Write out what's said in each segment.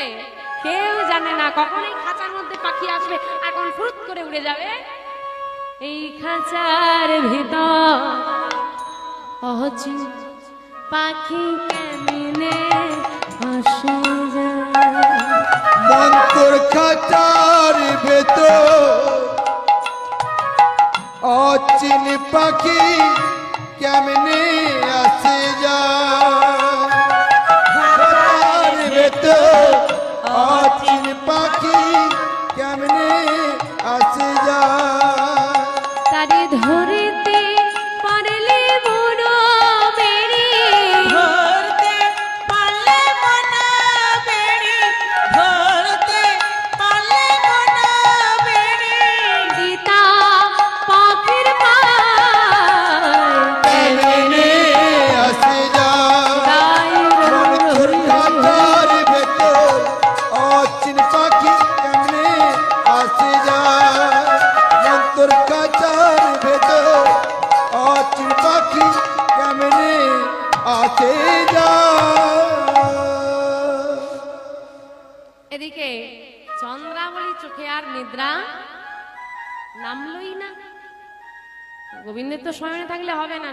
যাবে? কেউ জানে না কখন এই খাঁচার মধ্যে পাখি আসবে, আর কখন করে উড়ে যাবে। এই খাঁচার ভিতর পাখি কেমনে আসে খাতার ভেতর অচিন পাখি কেমনে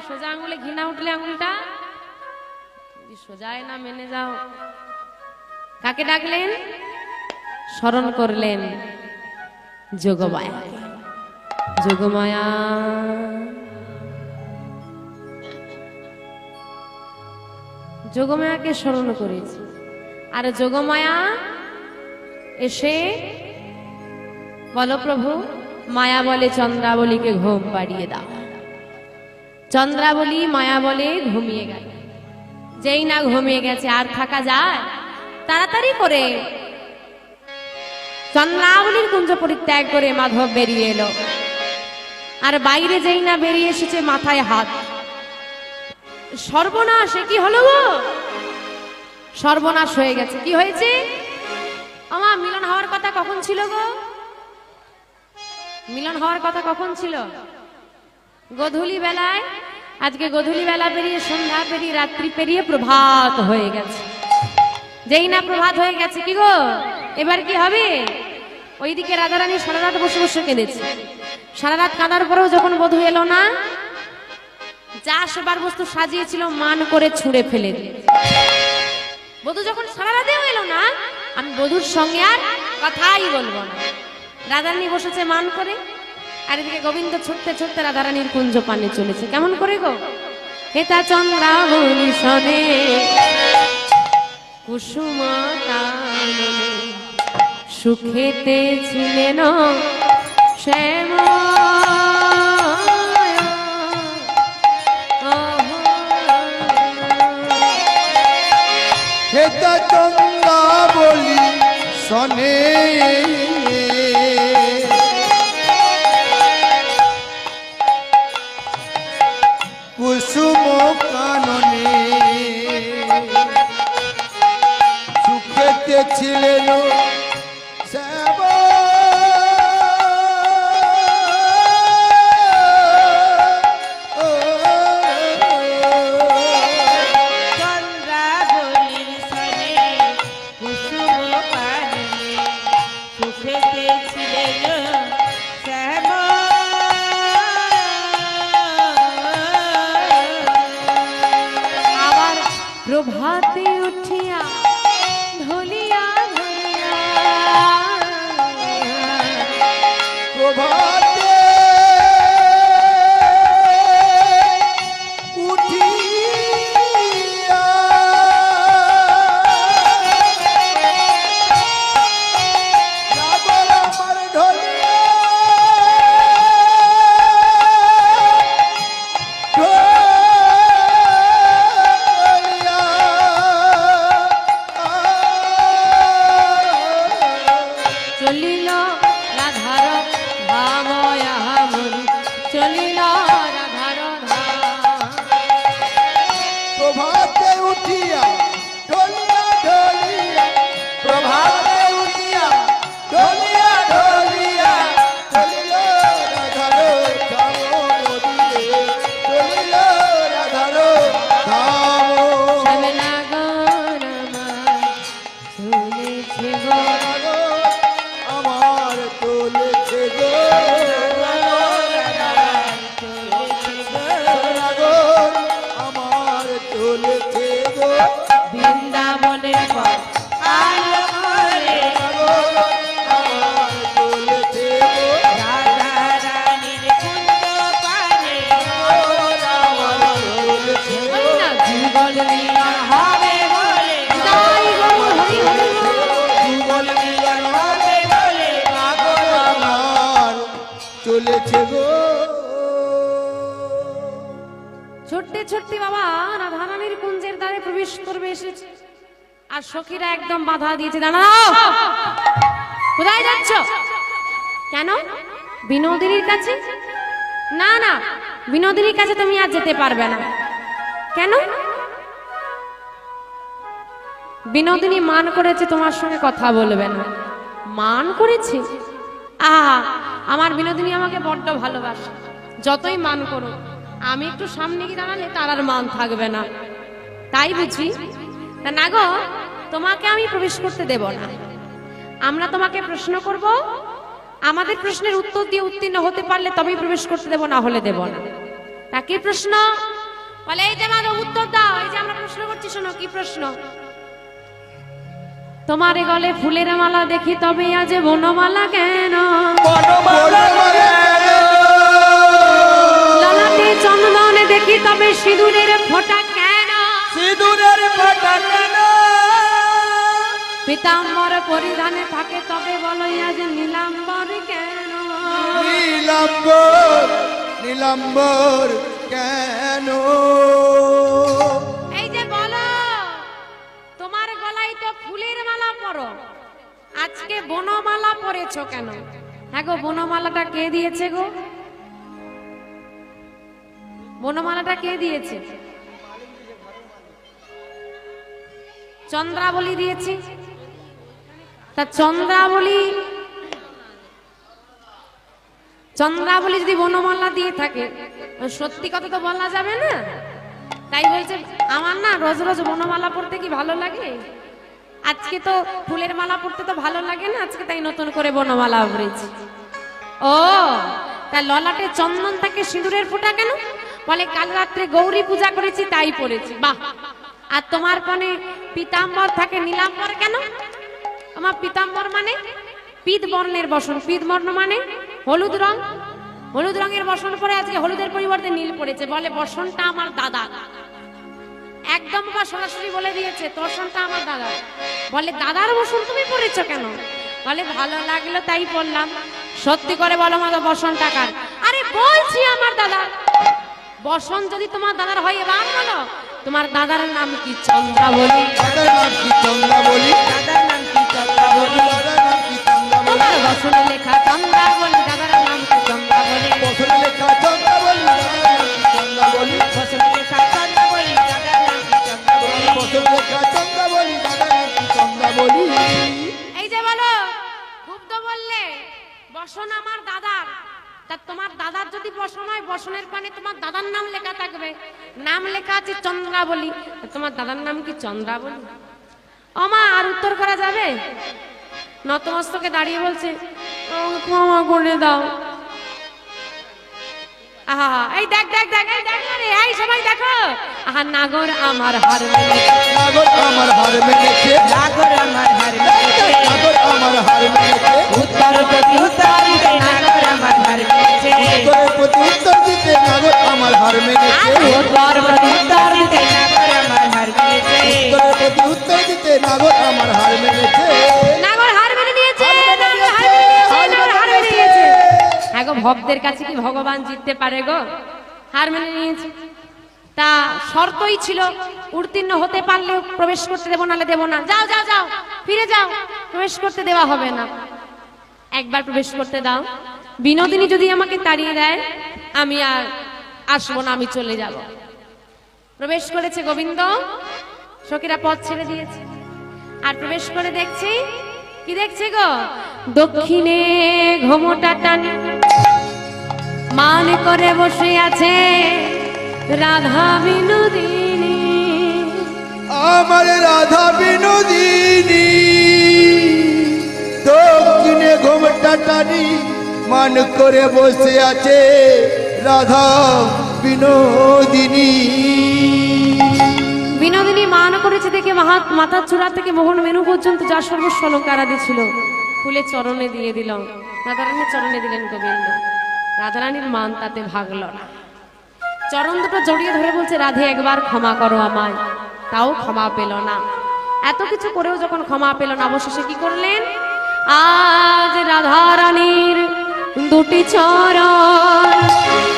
সোজা আঙুলে ঘৃণা উঠলে আঙুলটা? সোজায় না মেনে যাও। কাকে ডাকলেন? স্মরণ করলেন যোগমায়া যোগমায়া। যোগমায়াকে স্মরণ করেছি। আর যোগমায়া এসে বলো প্রভু মায়া বলে চন্দ্রাবলীকে ঘুম পাড়িয়ে দাও। চন্দ্রাবলী মায়া বলে ঘুমিয়ে গেল। যেই না ঘুমিয়ে গেছে, আর থাকা যায়? তাড়াতাড়ি করে। চন্দ্রাবলীর কুঞ্জ পরিত্যাগ করে মাধব বেরিয়ে এলো। আর বাইরে যেই না বেরিয়ে এসেছে, মাথায় হাত। সর্বনাশ কি হলো গো? সর্বনাশ হয়ে গেছে। কি হয়েছে? আমার মিলন হওয়ার কথা কখন ছিল গো? মিলন হওয়ার কথা কখন ছিল? গধূলি বেলায়, আজকে গধূলি বেলা পেরিয়ে সন্ধ্যা পেরিয়ে রাত্রি পেরিয়ে প্রভাত হয়ে গেছে। যেই না প্রভাত হয়ে গেছে, কি গো? এবার কি হবে? ওইদিকে রাধারানী সারা রাত বসে বসে কেঁদেছে। সারা রাত কাঁদার পরেও যখন বধূ এলো না, যা সেবার বস্তু সাজিয়েছিল, মান করে ছুঁড়ে ফেলে বধূ যখন সারা রাতেও এলো না, আমি বধূর সঙ্গে আর কথাই বলব না। রাধারানী বসেছে মান করে আর এদিকে গোবিন্দ ছুটতে ছুটতে রাধারানীর কুঞ্জ পানে চলেছে। কেমন করে গো? হেতা চন্দ্রাবলী সনে কুসুম সুখেতে ছিলেন শ্যাম হেতা চন্দা বলি সনে ছিলেন ছুটতে বাবা রাধারানীর কুঞ্জের দ্বারে প্রবেশ করবে এসেছে। আর সখীরা একদম বাধা দিয়েছে, দাঁড়াও। কোথায় যাচ্ছ? কেন? বিনোদিনীর কাছে? না না, বিনোদিনীর কাছে তুমি আর যেতে পারবে না। কেন? বিনোদিনী মান করেছে তোমার সঙ্গে কথা বলবে না। মান করেছে? আহা, আমার বিনোদিনী আমাকে বড্ড ভালোবাসে। যতই মান করো আমি একটু সামনে গিয়ে দাঁড়ালে তার আর মান থাকবে না। তাই বুঝি? তা না গো, তোমাকে আমি প্রবেশ করতে দেব না। আমরা তোমাকে প্রশ্ন করব, আমাদের প্রশ্নের উত্তর দিয়ে উত্তীর্ণ হতে পারলে তবেই প্রবেশ করতে দেব, না হলে দেব না। তা কি প্রশ্ন? বলে, এই যে আমাদের উত্তর দাও, এই যে আমরা প্রশ্ন করছি, শোনো, কি প্রশ্ন? তোমার গলে ফুলের মালা দেখি, তবে আজ বনমালা কেন? ললাটে তবে সিঁদুরের ফোঁটা কেন? সিঁদুরের ফোঁটা কেন? পিতাম্বর পরিধানে থাকে তবে বলো আজ নীলাম্বর কেন? নীলাম্বর নীলাম্বর কেন? এই যে বলো তোমার গলায় তো ফুলের মালা পরো। আজকে বনমালা পরেছো কেন? হ্যাঁ গো বনমালাটা কে দিয়েছে গো? বনমালাটা কে দিয়েছে? চন্দ্রাবলী দিয়েছি। তা চন্দ্রাবলী চন্দ্রাবলী যদি বনমালা দিয়ে থাকে সত্যি কথা তো বলা যাবে না? তাই বলছে, আমার না রোজ রোজ বনমালা পড়তে কি ভালো লাগে? আজকে তো ফুলের মালা পড়তে তো ভালো লাগে না, আজকে তাই নতুন করে বনমালা পড়েছি ও, তা ললাটে চন্দন থাকে সিঁদুরের ফোঁটা কেন? বলে, কাল রাত্রে গৌরী পূজা করেছি, তাই পড়েছি। বাহ! আর তোমার কনে পিতাম্বর থাকে, নীলাম্বর কেন? আমার পিতাম্বর মানে পিত বর্ণের বসন। পিত বর্ণ মানে হলুদ রং। হলুদ রঙের বসন পরে আজকে হলুদের পরিবর্তে নীল পড়েছে। বলে, বসনটা আমার দাদা। একদম বা সরাসরি বলে দিয়েছে, তোষণটা আমার দাদা। বলে, দাদার বসন তুমি পড়েছো কেন? বলে, ভালো লাগল, তাই পড়লাম। সত্যি করে বলো মাদা বসন টাকার আরে, বলছি আমার দাদা। বসন যদি তোমার দাদার হয় এবার বলো তোমার দাদার নাম কি? চন্দ্রা বলি দাদার নাম কি? চন্দ্রা বলি দাদার নাম কি? চন্দ্রাবলী। দাদার নাম কি? চন্দ্রা বলি তোমার বসনে লেখা চন্দ্রা বলি বসনের পানে তোমার দাদার নাম লেখা থাকবে। নাম লেখা আছে চন্দ্রাবলী। তোমার দাদার নাম কি চন্দ্রাবলী? অমা আর উত্তর করা যাবে? নতমস্তকে দাঁড়িয়ে বলছে ক্ষমা করে দাও। আহা এই দেখ দেখ দেখ এই দেখ রে এই সবাই দেখো। আহা নাগর আমার হার মেনেছে। নাগর আমার হার মেনেছে নাগর আমার হার মেনেছে নাগর আমার হার মেনেছে উত্তর প্রতি উত্তর নাগর আমার হার মেনেছে ভক্তের কাছে কি ভগবান জিততে পারে গো? হার মেনে নিয়েছে। তা শর্তই ছিল, উত্তীর্ণ হতে পারলে প্রবেশ করতে দেবো নালে দেবো না। যাও যাও যাও, ফিরে যাও, প্রবেশ করতে দেওয়া হবে না। একবার প্রবেশ করতে দাও। বিনোদিনী যদি আমাকে তাড়িয়ে দেয়, আমি আর আসব না, আমি চলে যাব। প্রবেশ করেছে গোবিন্দ, সখীরা পথ ছেড়ে দিয়েছে। আর প্রবেশ করে দেখছি, কি দেখছে গো? দক্ষিণে ঘোমটা টানে। মান করে বসে আছে রাধা বিনোদিনী। আমার রাধা বিনোদিনী দক্ষিণে ঘোমটা টানি মান করে বসে আছে রাধা বিনোদিনী। বিনোদিনী মান করেছে দেখে মাহাত মাথার চূড়া থেকে মোহন মেনু পর্যন্ত যা সর্বস্ব অলঙ্কার আদি ছিল। ফুলে চরণে দিয়ে দিল। রাধারানীর চরণে দিলেন গোবিন্দ। রাধারানীর মান তাতে ভাগল না। চরণ দুটো জড়িয়ে ধরে বলছে, রাধে, একবার ক্ষমা করো আমায়। তাও ক্ষমা পেল না। এত কিছু করেও যখন ক্ষমা পেল না, অবশেষে কি করলেন? আজ রাধারানীর দুটি চরণ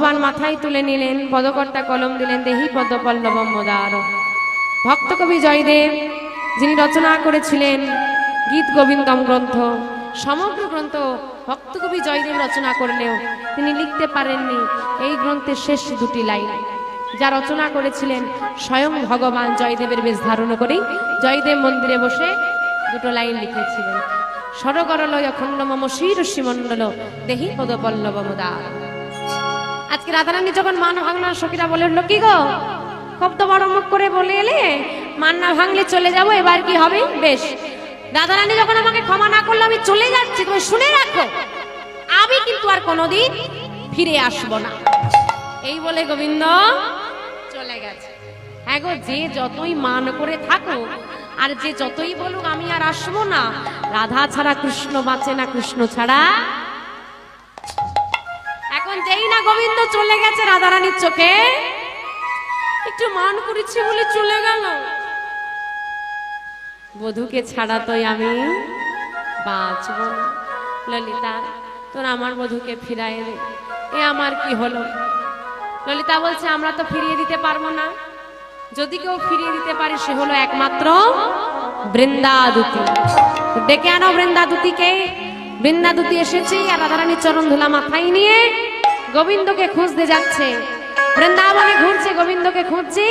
ভগবান মাথায় তুলে নিলেন, পদকর্তা কলম দিলেন, দেহি পদ পল্লব মোদার ভক্ত কবি জয়দেব, যিনি রচনা করেছিলেন গীত গোবিন্দম গ্রন্থ, সমগ্র গ্রন্থ ভক্ত কবি জয়দেব রচনা করলেও তিনি লিখতে পারেননি এই গ্রন্থের শেষ দুটি লাইন। যা রচনা করেছিলেন স্বয়ং ভগবান জয়দেবের বেশ ধারণ করেই। জয়দেব মন্দিরে বসে দুটো লাইন লিখেছিলেন। সরগরলয় খণ্ড মম শিরস্যি মণ্ডল দেহি পদ পল্লব মুদার আজকে রাধারানী যখন মান ভাঙনার সখীরা বলে উঠল, কি গো? খুব তো বড় মুখ করে বলে এলে? মান না ভাঙলে চলে যাব, এবার কি হবে? বেশ। রাধারানী যখন আমাকে ক্ষমা না করল, আমি চলে যাচ্ছি, তুমি শুনে রাখো। আমি কিন্তু আর কোনোদিন ফিরে আসব না। এই বলে গোবিন্দ চলে গেছে। হ্যাঁ গো, যে যতই মান করে থাকো আর যে যতই বলুক, আমি আর আসব না। রাধা ছাড়া কৃষ্ণ বাঁচে না, কৃষ্ণ ছাড়া গোবিন্দ চলে গেছে রাধারানীর চোখে। একটু মান করেছি বলে চলে গেল। বধুকে ছাড়া তো আমি বাঁচব। ললিতা, তোর আমার বধুকে ফিরাই দে। এ আমার কি হলো? ললিতা বলছে, আমরা তো ফিরিয়ে দিতে পারব না। যদি কেউ ফিরিয়ে দিতে পারে, সে হলো একমাত্র বৃন্দাদুতি। ডেকে আনো বৃন্দাদুতিকে। বৃন্দাদুতি এসেছে আর রাধারানীর চরণ ধুলা মাথায় নিয়ে গোবিন্দকে খুঁজতে যাচ্ছে। বৃন্দাবনে ঘুরছে, গোবিন্দকে খুঁজছে,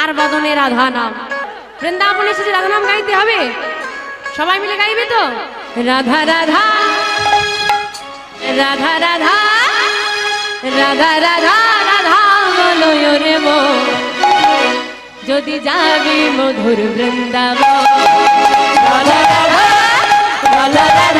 আর বদনে রাধা নাম বৃন্দাবনে এসেছে রাধা নাম গাইতে হবে? সবাই মিলে গাইবে তো? রাধা রাধা রাধা রাধা রাধা রাধা রাধা যদি যাবি মধুর বৃন্দাবন। বলো রাধা বলো রাধা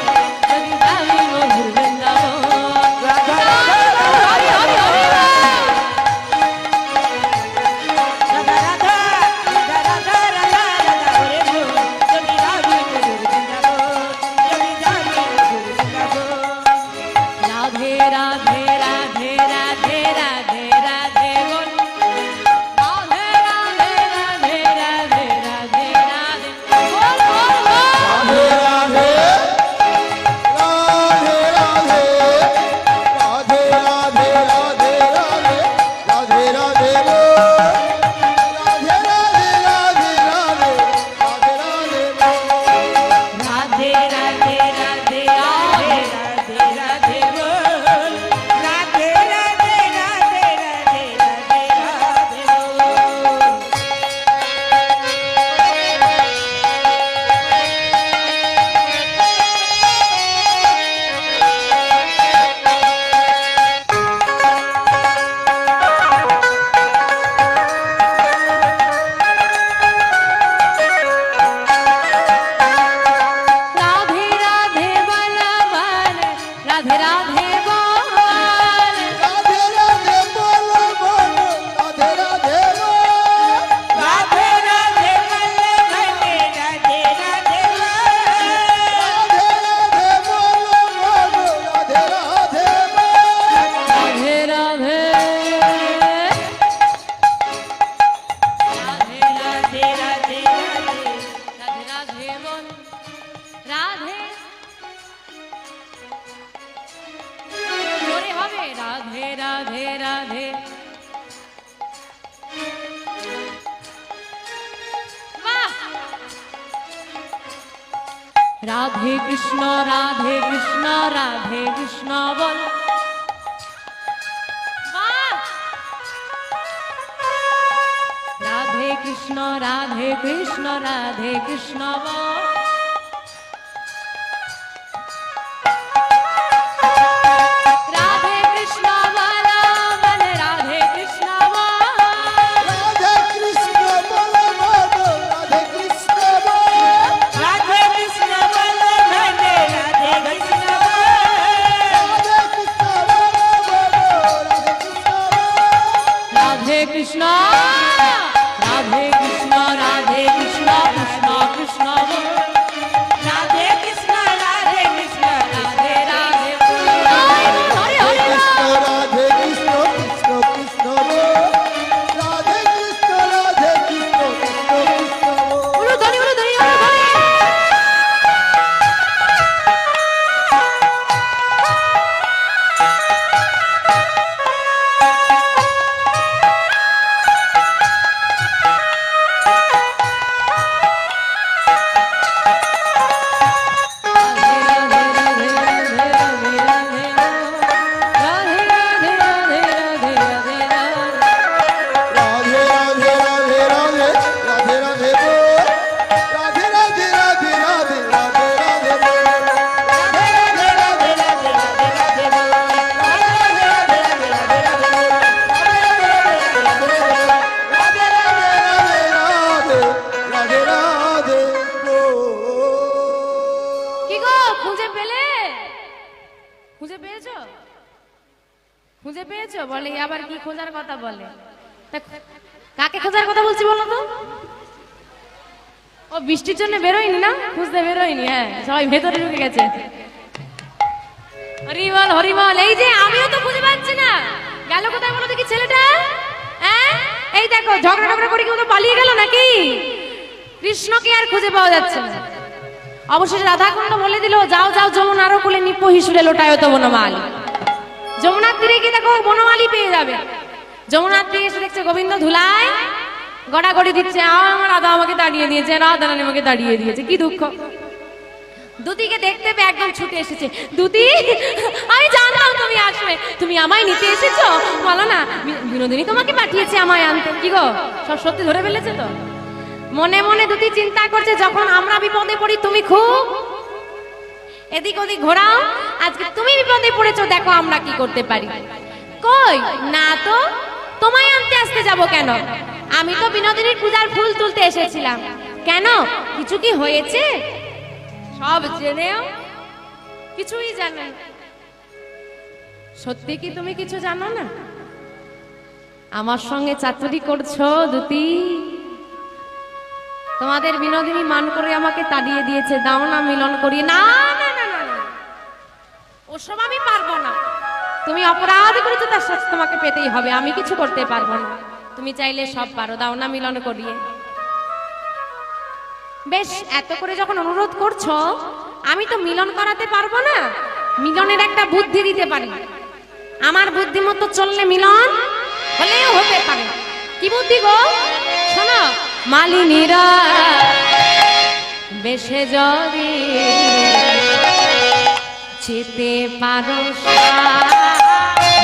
রাধে কৃষ্ণ খুঁজে পেলে? খুঁজে পেয়েছ? খুঁজে পেয়েছ? বলে আবার কি খোঁজার কথা বলে? কাকে খোঁজার কথা বলছি বলো তো? ও, বৃষ্টির জন্য বেরোয়নি না? খুঁজতে বেরোয়নি হ্যাঁ সবাই ভেতরে ঢুকে গেছে। হরিবল হরিবল, এই যে আমিও তো খুঁজে পাচ্ছি না। গেল কোথায় বলো দেখি ছেলেটা? হ্যাঁ? এই দেখো, ঝগড়া টগড়া করে কেউ তো পালিয়ে গেল নাকি? কৃষ্ণকে আর খুঁজে পাওয়া যাচ্ছে না। অবশেষে রাধাকুণ্ড বলে দিল যাও যাও যমুনারও কোলে নিপ্প হিসুরে লোটায় তো বনমালী। যমুনার তীরে গিয়ে দেখো বনমালী পেয়ে যাবে। যমুনার তীরে এসে দেখছে গোবিন্দ ধুলায় গড়াগড়ি দিচ্ছে "আ, আমার রাধা আমাকে দাঁড়িয়ে দিয়েছে রাধা রানী আমাকে দাঁড়িয়ে দিয়েছে কি দুঃখ। দুতিকে দেখতে পেয়ে একদম ছুটে এসেছে। দুতি আমি জানতাম তুমি আসবে তুমি আমায় নিতে এসেছ? বলো না বিনোদিনী তোমাকে পাঠিয়েছে আমায় আনতে কি গো? সব সত্যি ধরে ফেলেছে তো? মনে মনে দুটি চিন্তা করছে, যখন আমরা বিপদে পড়ি, তুমি খুব এদিক ওদিক ঘোরাও। আজকে তুমি বিপদে পড়েছো, দেখো আমরা কি করতে পারি। কই? না তো, তোমায় আনতে আসতে যাব কেন? আমি তো বিনোদিনীর পূজার ফুল তুলতে এসেছিলাম। কেন? কিছু কি হয়েছে? সব জেনেও কিছুই জানেন সত্যি কি তুমি কিছু জানো না? আমার সঙ্গে চাতুরি করছ দুতি তোমাদের বিনোদিনী মান করে আমাকে তাড়িয়ে দিয়েছে, দাও না মিলন না না না না ওসব আমি পারব না। তুমি অপরাধ করেছ, তার সাথে তোমাকে পেতেই হবে। আমি কিছু করতে পারব না। তুমি চাইলে সব পারো, দাও না মিলন করিয়ে। বেশ, এত করে যখন অনুরোধ করছ, আমি তো মিলন করাতে পারব না। মিলনের একটা বুদ্ধি দিতে পারি। আমার বুদ্ধি মতো চললে মিলন হলেও হতে পারে। কি বুদ্ধি গো? শোনো মালিনীরা বেশে যদি যেতে পারো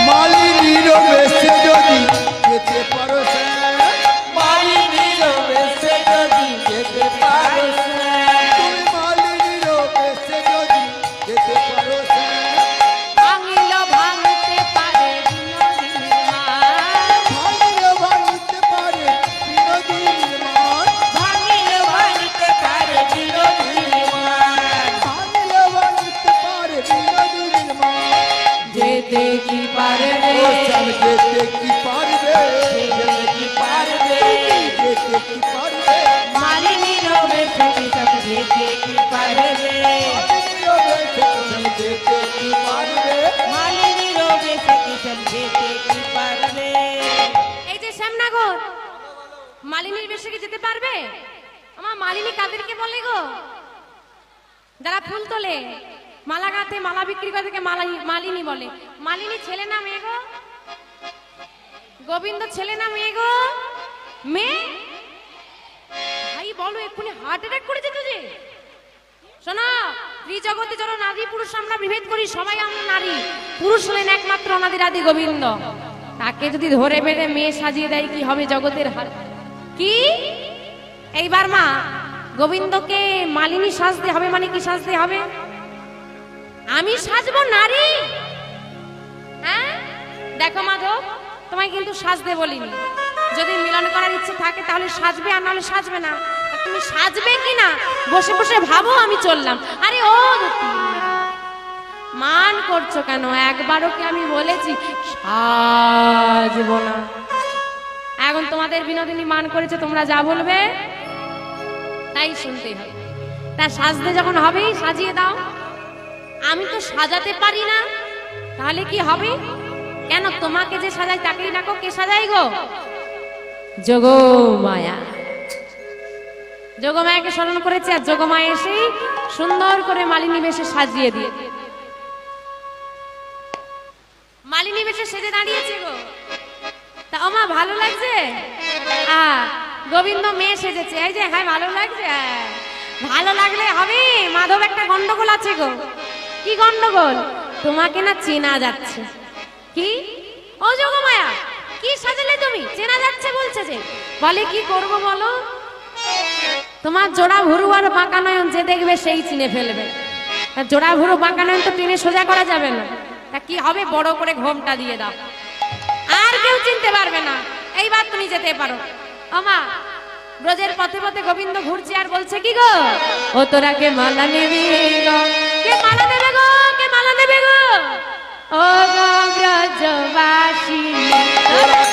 মালিনীর বেশে যদি যেতে ফুল তোলে মালা গাঁথে মালা বিক্রি করে থেকে মালা মালিনী বলে। মালিনী ছেলে না মেয়ে গো? গোবিন্দ ছেলে না মেয়ে গো? মেয়ে? ভাই, বলো, এক্ষুনি হার্ট অ্যাটাক করেছে তো যে। শোনো, ত্রিজগতে যারা নারী পুরুষ আমরা বিভেদ করি, সবাই আমরা নারী। পুরুষ হলেন একমাত্র অনাদির আদি গোবিন্দ। তাকে যদি ধরে বেঁধে মেয়ে সাজিয়ে দেয়, কি হবে জগতের হাল কি? এইবার মা গোবিন্দকে মালিনী সাজতে হবে মানে কি সাজতে হবে? আমি সাজবো নারী? হ্যাঁ? দেখো মাধব তোমায় কিন্তু সাজতে বলিনি। যদি মিলন করার ইচ্ছে থাকে তাহলে সাজবে আর নাহলে সাজবে না। তুমি সাজবে কি না? বসে বসে ভাবো, আমি চললাম। আরে ও মান করছ কেন? একবারও কি আমি বলেছি সাজবো না? এখন তোমাদের বিনোদিনী মান করেছে, তোমরা যা বলবে? তাই শুনতে হবে তা সাজতে যখন হবেই সাজিয়ে দাও। আমি তো সাজাতে পারি না। তাহলে কি হবে? কেন তোমাকে যে সাজাই, তাকেই ডাকো। কে সাজাই গো? যোগমায়া যোগমায়াকে স্মরণ করেছে আর যোগমায়া এসে সুন্দর করে মালিনী বেশে সাজিয়ে দিয়ে। মালিনী বেশে সেজে দাঁড়িয়েছে গো। তা ওমা, ভালো লাগছে? আ গোবিন্দ মেয়ে সেজেছে। এই যে হ্যাঁ ভালো লাগছে। ভালো লাগলে হবে মাধব একটা গন্ডগোল আছে গো। কি গন্ডগোল? তোমাকে না চেনা যাচ্ছে। কি? ও যোগমায়া, কি সাজালে তুমি? চেনা যাচ্ছে বলছে যে। বলে কি করব বলো? তোমার জোড়া ভুরু আর বাঁকা নয়ন, যে দেখবে সেই চিনে ফেলবে। জোড়া ভুরু, বাঁকা নয়ন তো টেনে সোজা করা যাবে না। তা কি হবে? বড় করে ঘোমটা দিয়ে দাও। আর কেউ চিনতে পারবে না। এইবার তুমি যেতে পারো। আমা ব্রজের পথে পথে গোবিন্দ ঘুরছে আর বলছে কি গো? ও তোরা কে মালা নেবে গো? কে মালা দেবে গো? কে মালা দেবে গো? ও গো ব্রজবাসী। মারা